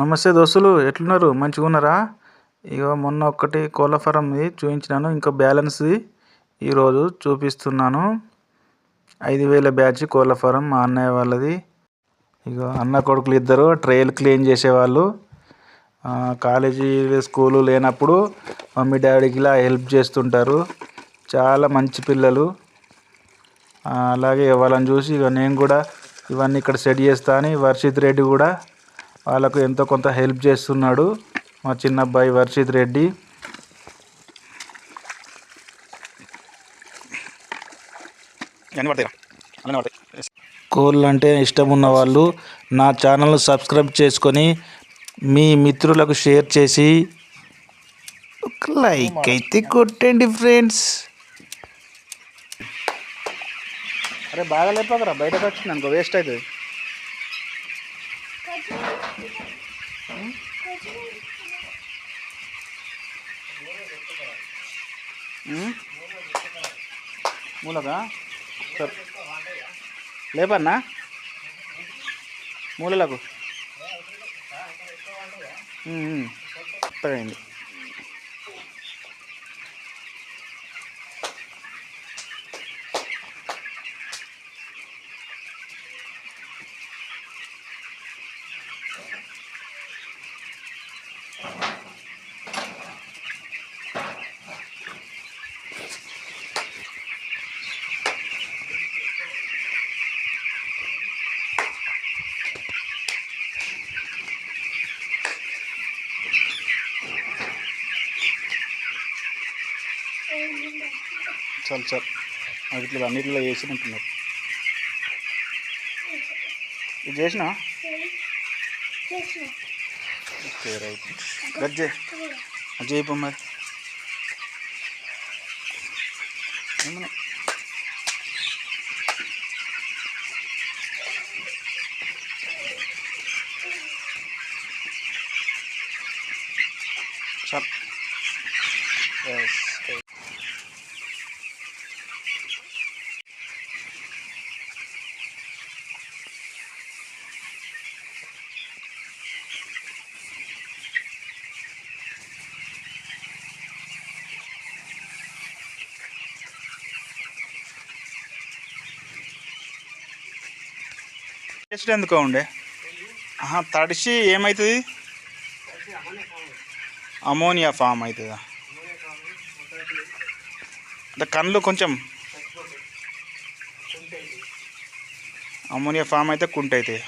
నమస్తే దోస్తులు ఎట్లున్నారు? మంచిగా ఉన్నారా ఇగో మొన్న ఒక్కటి కోళ్ళ ఫారంది చూపించినాను ఇంకా బ్యాలెన్స్ది ఈరోజు చూపిస్తున్నాను. ఐదు వేల బ్యాచ్ కోళ్ళ ఫారం మా అన్నయ్య వాళ్ళది. ఇగో అన్న కొడుకులు ఇద్దరు ట్రైల్ క్లీన్ చేసేవాళ్ళు కాలేజీ స్కూలు లేనప్పుడు మమ్మీ డాడీకి ఇలా హెల్ప్ చేస్తుంటారు. చాలా మంచి పిల్లలు. అలాగే వాళ్ళని చూసి ఇక నేను కూడా ఇవన్నీ ఇక్కడ సెట్ చేస్తా అని వర్షిత్ రెడ్డి కూడా వాళ్ళకు ఎంతో కొంత హెల్ప్ చేస్తున్నాడు మా చిన్న అబ్బాయి వర్షిత్ రెడ్డి. కోళ్ళు అంటే ఇష్టం ఉన్న వాళ్ళు నా ఛానల్ సబ్స్క్రైబ్ చేసుకొని మీ మిత్రులకు షేర్ చేసి ఒక లైక్ అయితే కొట్టండి ఫ్రెండ్స్. అరే బాగా లేపకరా. బయటకు వచ్చింది అనుకో వేస్ట్ అవుతుంది. మూలగా లేపన్నా? మూలలకు? అయింది. చాలు చాలు. అవిట్లో అన్నిటిలో వేసి ఉంటున్నారు. ఇది చేసిన? Okay right. గజ్జే అది చేయపో మరి. చాలు. ఎస్ టేస్ట్ ఎందుకో ఉండే? ఆహా తడిసి ఏమవుతుంది అమోనియా ఫామ్ అవుతుందా అంటే కళ్ళు కొంచెం అమోనియా ఫామ్ అయితే కుంట అవుతాయి